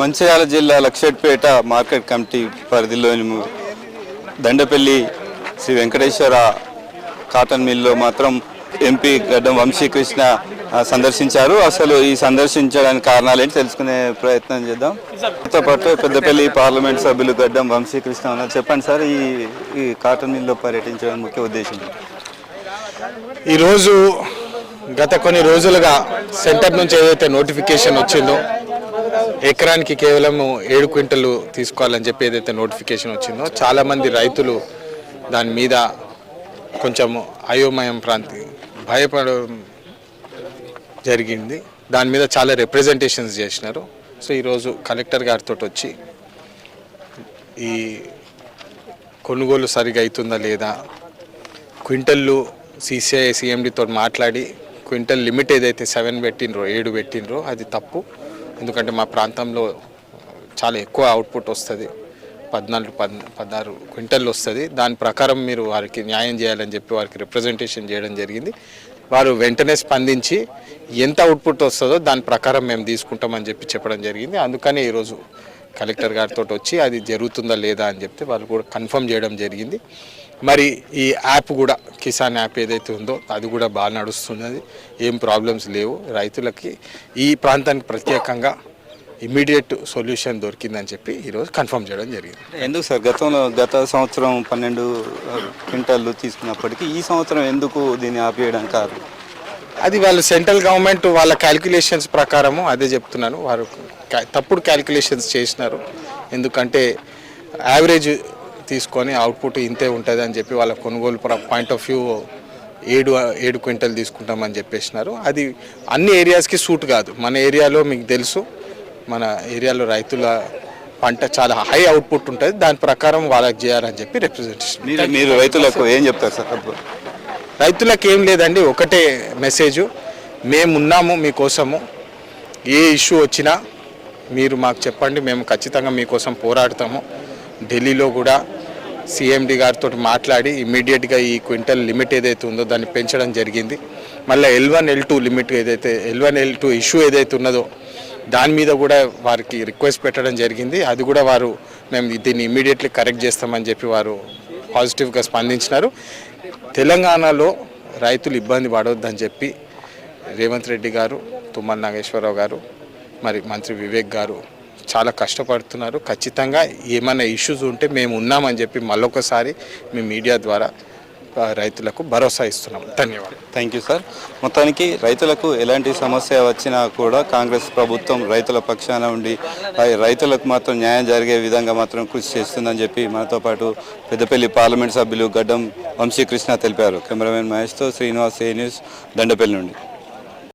మంచిర్యాల జిల్లా Luxettipet market committee పరిధిలోని Dandepalli Shri Venkateswara cotton మిల్లో మాత్రం ఎంపీ గడ్డం వంశీకృష్ణ సందర్శించారు. అసలు ఈ సందర్శించడానికి కారణాలు ఏంటి తెలుసుకునే ప్రయత్నం చేద్దాం. తో పాటు పెద్దపల్లి పార్లమెంట్ సభ్యులు గడ్డం వంశీకృష్ణ ఉన్నారు. చెప్పండి సార్ ఈ ఈ కాటన్ మిల్లో పర్యటించడం ముఖ్య ఉద్దేశం ఈరోజు గత కొన్ని రోజులుగా సెంటర్ నుంచి ఏదైతే నోటిఫికేషన్ వచ్చిందో ఎకరానికి కేవలం ఏడు క్వింటలు తీసుకోవాలని చెప్పి ఏదైతే నోటిఫికేషన్ వచ్చిందో చాలామంది రైతులు దాని మీద కొంచెం అయోమయం ప్రాంతి భయపడడం జరిగింది. దాని మీద చాలా రిప్రజెంటేషన్స్ చేసినారు. సో ఈరోజు కలెక్టర్ గారితో వచ్చి ఈ కొనుగోలు సరిగా అవుతుందా లేదా క్వింటల్లు సీసీఐ సిఎండితో మాట్లాడి క్వింటల్ లిమిట్ ఏదైతే సెవెన్ పెట్టినరో ఏడు పెట్టినరో అది తప్పు. ఎందుకంటే మా ప్రాంతంలో చాలా ఎక్కువ అవుట్పుట్ వస్తుంది. పద్నాలుగు పద్ పదహారు క్వింటల్ వస్తుంది. దాని ప్రకారం మీరు వారికి న్యాయం చేయాలని చెప్పి వారికి రిప్రజెంటేషన్ చేయడం జరిగింది. వారు వెంటనే స్పందించి ఎంత అవుట్పుట్ వస్తుందో దాని ప్రకారం మేము తీసుకుంటామని చెప్పి చెప్పడం జరిగింది. అందుకని ఈరోజు కలెక్టర్ గారితో వచ్చి అది జరుగుతుందా లేదా అని చెప్తే వాళ్ళు కూడా కన్ఫర్మ్ చేయడం జరిగింది. మరి ఈ యాప్ కూడా కిసాన్ యాప్ ఏదైతే ఉందో అది కూడా బాగా నడుస్తున్నది. ఏం ప్రాబ్లమ్స్ లేవు. రైతులకి ఈ ప్రాంతానికి ప్రత్యేకంగా ఇమీడియట్ సొల్యూషన్ దొరికిందని చెప్పి ఈరోజు కన్ఫర్మ్ చేయడం జరిగింది. ఎందుకు సార్? గతంలో గత సంవత్సరం పన్నెండు క్వింటాలు తీసుకున్నప్పటికీ ఈ సంవత్సరం ఎందుకు దీన్ని ఆపేయడానికి కారణం అది వాళ్ళు సెంట్రల్ గవర్నమెంట్ వాళ్ళ క్యాలిక్యులేషన్స్ ప్రకారము అదే చెప్తున్నాను. వారు తప్పుడు క్యాలిక్యులేషన్స్ చేసినారు. ఎందుకంటే యావరేజ్ తీసుకొని అవుట్పుట్ ఇంతే ఉంటుంది అని చెప్పి వాళ్ళ కొనుగోలు పాయింట్ ఆఫ్ వ్యూ ఏడు ఏడు క్వింటల్ తీసుకుంటామని చెప్పేసినారు. అది అన్ని ఏరియాస్కి సూట్ కాదు. మన ఏరియాలో మీకు తెలుసు మన ఏరియాలో రైతుల పంట చాలా హై అవుట్పుట్ ఉంటుంది. దాని ప్రకారం వాళ్ళకి చేయాలని చెప్పి రిప్రజెంటేషన్ మీరు మీరు రైతులకు ఏం చెప్తారు సార్? రైతులకు ఏం లేదండి ఒకటే మెసేజ్ మేమున్నాము మీకోసము. ఏ ఇష్యూ వచ్చినా మీరు మాకు చెప్పండి మేము ఖచ్చితంగా మీకోసం పోరాడతాము. ఢిల్లీలో కూడా సిఎండి గారితో మాట్లాడి ఇమీడియట్గా ఈ క్వింటల్ లిమిట్ ఏదైతే ఉందో దాన్ని పెంచడం జరిగింది. మళ్ళీ L one L two limit ఏదైతే L one L two issue ఏదైతే ఉన్నదో దాని మీద కూడా వారికి రిక్వెస్ట్ పెట్టడం జరిగింది. అది కూడా వారు మేము దీన్ని ఇమీడియట్లీ కరెక్ట్ చేస్తామని చెప్పి వారు పాజిటివ్గా స్పందించినారు. తెలంగాణలో రైతులు ఇబ్బంది పడవద్దని చెప్పి రేవంత్ రెడ్డి గారు తుమ్మల నాగేశ్వరరావు గారు మరి మంత్రి వివేక్ గారు చాలా కష్టపడుతున్నారు. ఖచ్చితంగా ఏమైనా ఇష్యూస్ ఉంటే మేము ఉన్నామని చెప్పి మళ్ళొకసారి మీ మీడియా ద్వారా రైతులకు భరోసా ఇస్తున్నాం. ధన్యవాదాలు. Thank you sir. మొత్తానికి రైతులకు ఎలాంటి సమస్య వచ్చినా కూడా కాంగ్రెస్ ప్రభుత్వం రైతుల పక్షాన ఉండి రైతులకు మాత్రం న్యాయం జరిగే విధంగా మాత్రం కృషి చేస్తుందని చెప్పి మనతో పాటు పెద్దపల్లి పార్లమెంట్ సభ్యులు గడ్డం వంశీకృష్ణ తెలిపారు. కెమెరామెన్ మహేష్తో శ్రీనివాస్ ఏ న్యూస్ దండపల్లి నుండి.